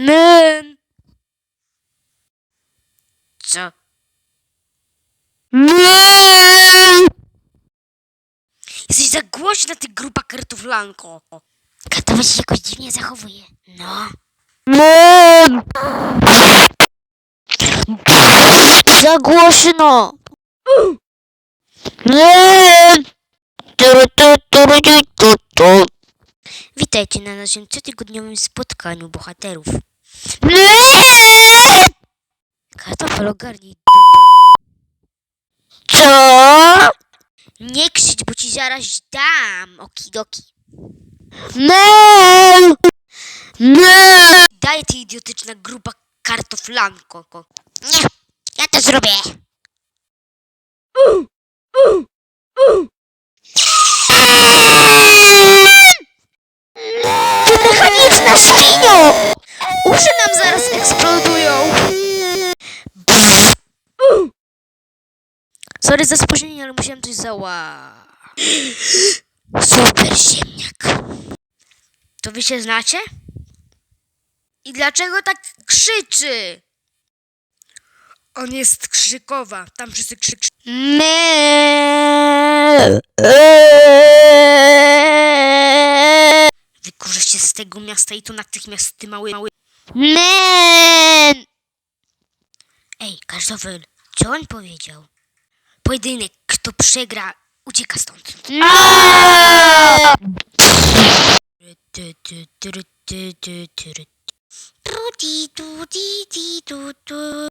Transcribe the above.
Men. Co? Men! Jesteś za głośna, ty grupa kartoflanko. Kartowa się jakoś dziwnie zachowuje. No. Men! Za głośno! Tu. Witajcie na naszym cotygodniowym spotkaniu bohaterów. Kartofel ogarnij. Co? Nie krzycz, bo ci zaraz dam. Okidoki. Men! Men! Daję ty idiotyczna grupa kartoflanko. ko. Nie, ja to zrobię. Nam zaraz eksplodują. Sorry za spóźnienie, ale musiałem coś zała. Super ziemniak. To wy się znacie? I dlaczego tak krzyczy? On jest krzykowa. Tam wszyscy krzyczą. Men! Wykurzysz się z tego miasta i to natychmiast ty mały, mały. Men! Ej, Kartofel, co on powiedział? Pojedynek, kto przegra, ucieka stąd.